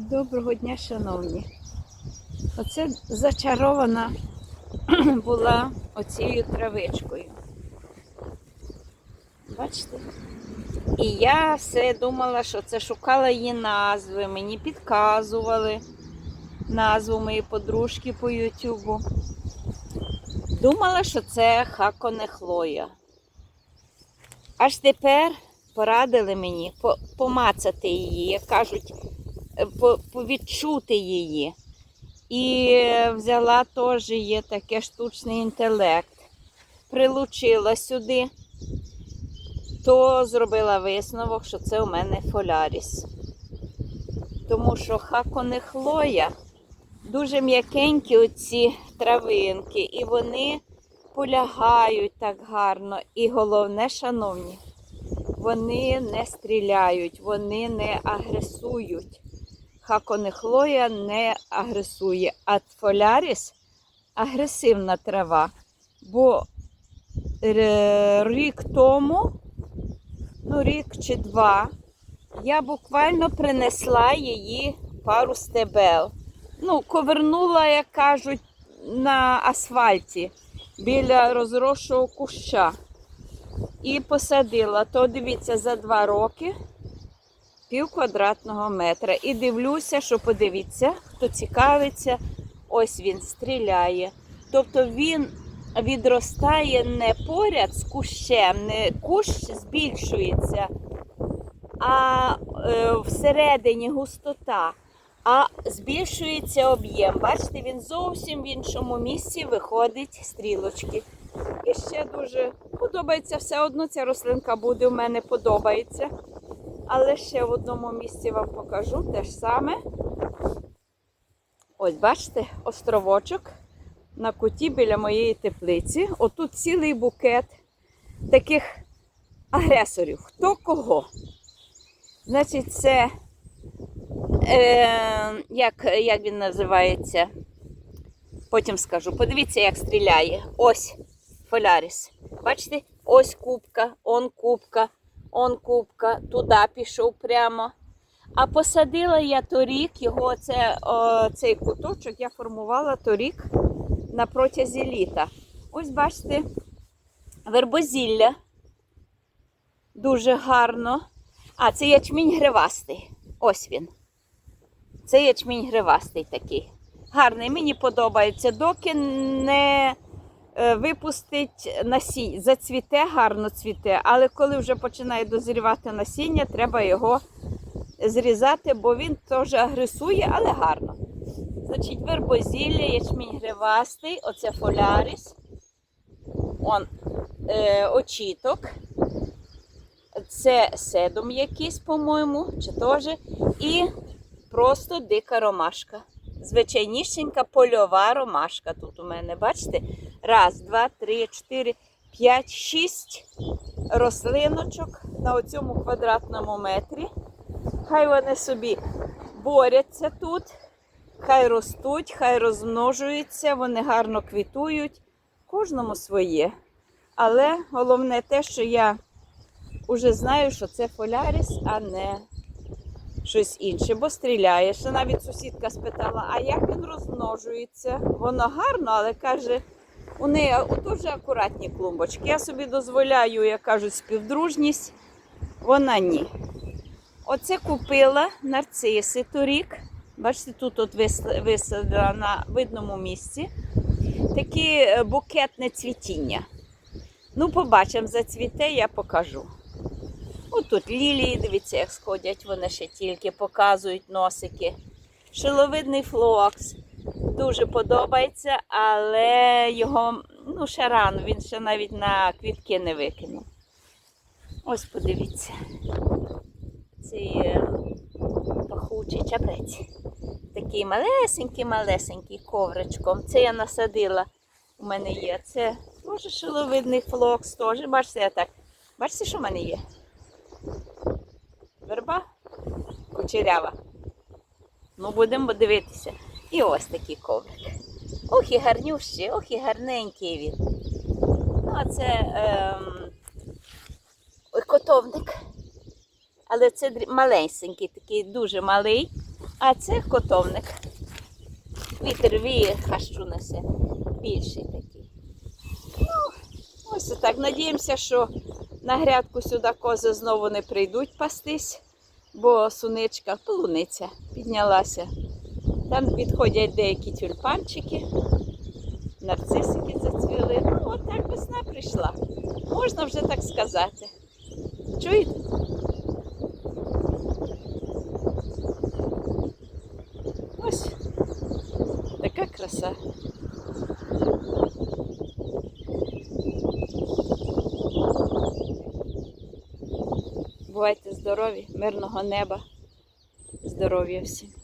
Доброго дня, шановні. Оце зачарована була оцією травичкою. Бачите? І я все думала, що це шукала її назви, мені підказували назву моєї подружки по Ютубу. Думала, що це хаконехлоя. Аж тепер порадили мені помацати її, як кажуть, е, повідчути її. І взяла теж є таке штучний інтелект. Прилучила сюди, то зробила висновок, що це у мене фоляріс. Тому що хаконехлоя дуже м'якенькі оці травинки, і вони полягають так гарно. І головне, шановні, вони не стріляють, вони не агресують. Хаконехлоя не агресує, а фоляріс агресивна трава. Бо рік тому, ну рік чи два, я буквально принесла її пару стебел. Ну, ковернула, як кажуть, на асфальті біля розросшого куща. І посадила. То дивіться, за два роки пів квадратного метра. І дивлюся, що подивіться, хто цікавиться, ось він стріляє. Тобто він відростає не поряд з кущем, не кущ збільшується, а е, всередині густота, а збільшується об'єм. Бачите, він зовсім в іншому місці виходить стрілочки. І ще дуже подобається все одно ця рослинка буде, в мене подобається. Але ще в одному місці вам покажу те ж саме. Ось, бачите, островочок на куті біля моєї теплиці. Отут цілий букет таких агресорів. Хто кого? Значить, це, е, як, як він називається? Потім скажу. Подивіться, як стріляє. Ось фоляріс. Бачите? Ось кубка, он кубка, он кубка, туди пішов прямо. А посадила я торік його, це, о, цей куточок я формувала торік на протязі літа. Ось бачите, вербозілля. Дуже гарно. А, це ячмінь гривастий. Ось він. Це ячмінь гривастий такий. Гарний, мені подобається, доки не випустить насіння. Зацвіте, гарно цвіте, але коли вже починає дозрівати насіння, треба його зрізати, бо він теж агресує, але гарно. Значить, вербозілля, ячмінь гривастий, оце фоляріс, он е, очіток. Це седум якийсь, по-моєму, чи теж. І просто дика ромашка. Звичайнішенька польова ромашка тут у мене. Бачите? Раз, два, три, чотири, п'ять, шість рослиночок на оцьому квадратному метрі. Хай вони собі борються тут, хай ростуть, хай розмножуються, вони гарно квітують. Кожному своє. Але головне те, що я вже знаю, що це фоляріс, а не щось інше, бо стріляє. Ще навіть сусідка спитала, а як він розмножується? Воно гарно, але каже, у неї дуже акуратні клумбочки. Я собі дозволяю, як кажуть, співдружність. Вона ні. Оце купила нарциси торік. Бачите, тут от висадила на видному місці. Таке е, букетне цвітіння. Ну, побачимо, зацвіте, я покажу. От тут лілії, дивіться, як сходять, вони ще тільки показують носики. Шиловидний флокс. Дуже подобається, але його ну, ще рано, він ще навіть на квітки не викинув. Ось подивіться. Цей пахучий чабрець. Такий малесенький-малесенький ковричком. Це я насадила. У мене є. Це теж шиловидний флокс, теж. Бачите, я так. Бачите, що в мене є? Верба кучерява. Ну, будемо дивитися. І ось такий коврик. Ох і гарнющий, ох і гарненький він. Ну, а це ем, котовник. Але це малесенький, такий дуже малий. А це котовник. Вітер віє, хащу несе. Більший такий. Ну, ось так. Надіємося, що на грядку сюди кози знову не прийдуть пастись, бо суничка, полуниця піднялася. Там підходять деякі тюльпанчики, нарцисики зацвіли. Ну, отак весна прийшла. Можна вже так сказати. Чуєте? Ось така краса. Бувайте здорові, мирного неба, здоров'я всім.